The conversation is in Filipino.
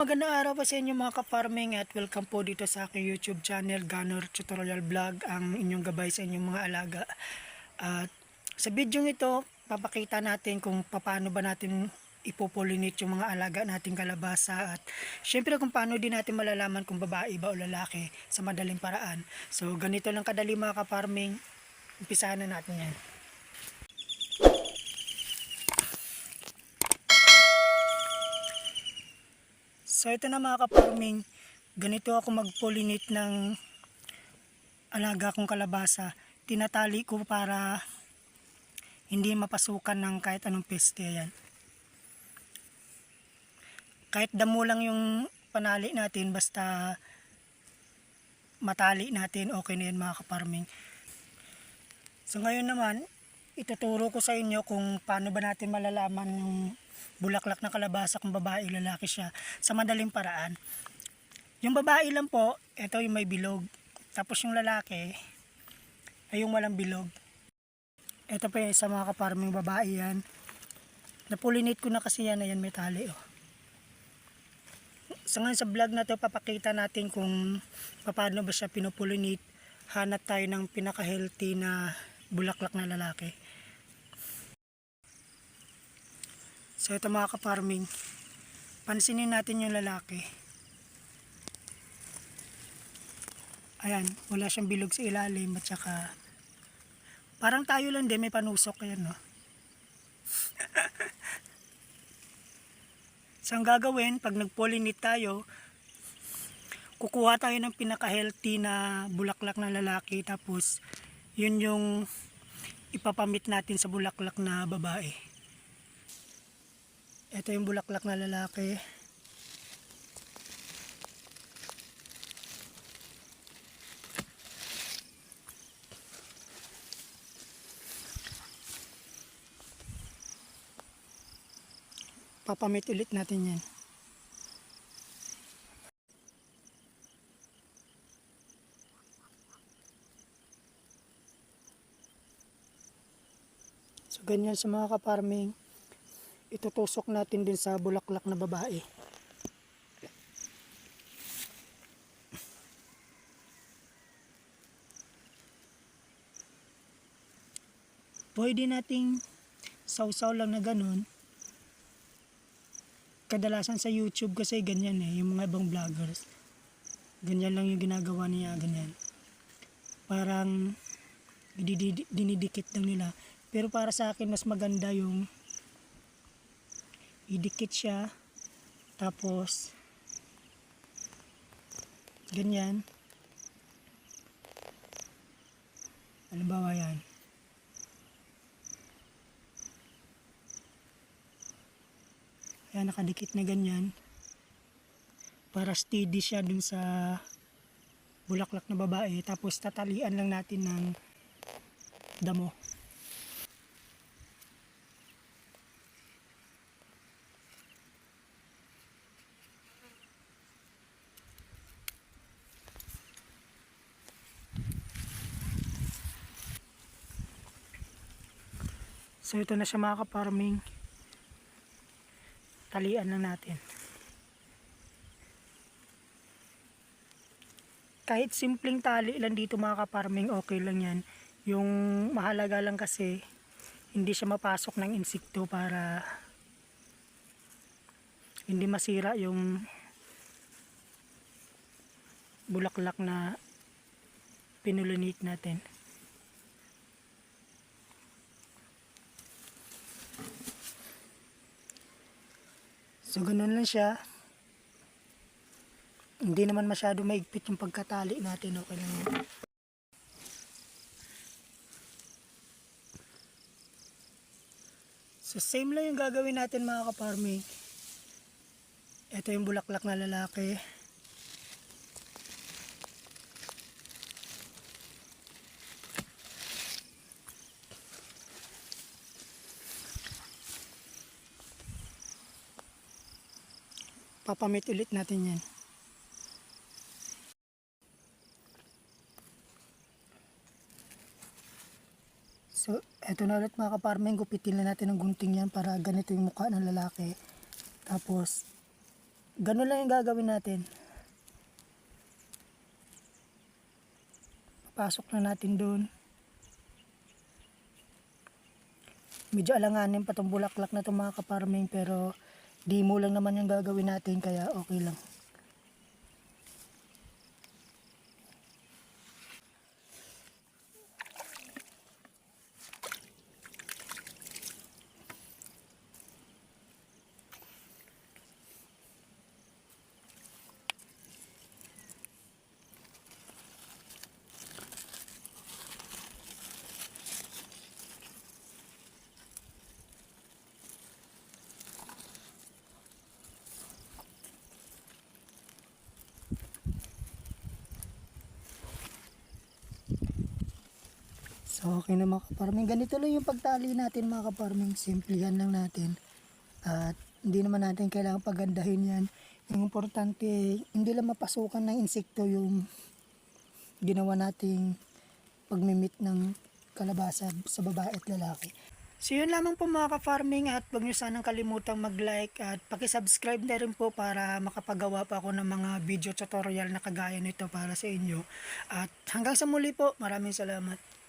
Magandang araw po sa inyo mga ka-farming at welcome po dito sa aking YouTube channel Gunner Tutorial Vlog ang inyong gabay sa inyong mga alaga. At sa video ito, papakita natin kung paano ba natin ipopollinate yung mga alaga nating kalabasa at syempre kung paano din natin malalaman kung babae ba o lalaki sa madaling paraan. So ganito lang kadali mga ka-farming, umpisahan na natin yan. So ito na mga ka-farming, ganito ako mag-pollinate ng alaga kong kalabasa. Tinatali ko para hindi mapasukan ng kahit anong peste. Ayan. Kahit damo lang yung panali natin, basta matali natin, okay na yan mga ka-farming. So ngayon naman, ituturo ko sa inyo kung paano ba natin malalaman yung bulaklak na kalabasa kung babae lalaki siya sa madaling paraan. Yung babae lang po, ito yung may bilog. Tapos yung lalaki, ay yung walang bilog. Ito pa yung isa mga kaparming babae yan. Napulinate ko na kasi yan, ayan may tali oh. So ngayon sa vlog na to, papakita natin kung paano ba siya pinupulinate. Hanap tayo ng pinaka-healthy na bulaklak na lalaki. So ito mga ka-farming, pansinin natin yung lalaki. Ayan, wala siyang bilog sa ilalim at saka parang tayo lang din may panusok yan no. so ang gagawin pag nag-pollinate tayo, kukuha tayo ng pinaka-healthy na bulaklak na lalaki tapos yun yung ipapamit natin sa bulaklak na babae. Ito yung bulaklak na lalaki. Papamit ulit natin yan. So ganyan sa mga kaparming itutusok natin din sa bulaklak na babae. Pwede nating sausaw lang na ganun. Kadalasan sa YouTube kasi ganyan eh, yung mga ibang vloggers. Ganyan lang yung ginagawa niya, ganyan. Parang dinidikit lang nila. Pero para sa akin mas maganda yung idikit siya. Tapos ganyan. Halimbawa yan. Yan nakadikit na ganyan. Para steady siya dun sa bulaklak na babae. Tapos tatalian lang natin ng damo So ito na siya mga kaparming. Talian lang natin. Kahit simpleng tali lang dito mga kaparming, okay lang yan. Yung mahalaga lang kasi, hindi siya mapasok ng insekto para hindi masira yung bulaklak na pinulinate natin. So ganun lang siya. Hindi naman masyado maigpit yung pagkatali natin. Okay lang yun. So same lang yung gagawin natin mga kaparming. Ito yung bulaklak na lalaki. Papamit ulit natin yan. So, eto na ulit mga kaparming, gupitin na natin ng gunting yan para ganito yung mukha ng lalaki. Tapos, Ganun lang yung gagawin natin. Papasok na natin doon. Medyo alanganin pa tong bulaklak na to mga kaparming pero di mo lang naman yung gagawin natin kaya okay lang. So okay na mga kaparming. Ganito lang yung pagtali natin mga kaparming. Simplihan lang natin. At hindi naman natin kailangan pagandahin yan. Yung importante, hindi lang mapasukan ng insekto yung ginawa nating pagmimit ng kalabasa sa babae at lalaki. So yun lamang po mga ka-farming at huwag nyo sanang kalimutang mag-like at pakisubscribe na rin po para makapagawa pa ako ng mga video tutorial na kagaya nito para sa inyo. At hanggang sa muli po, maraming salamat.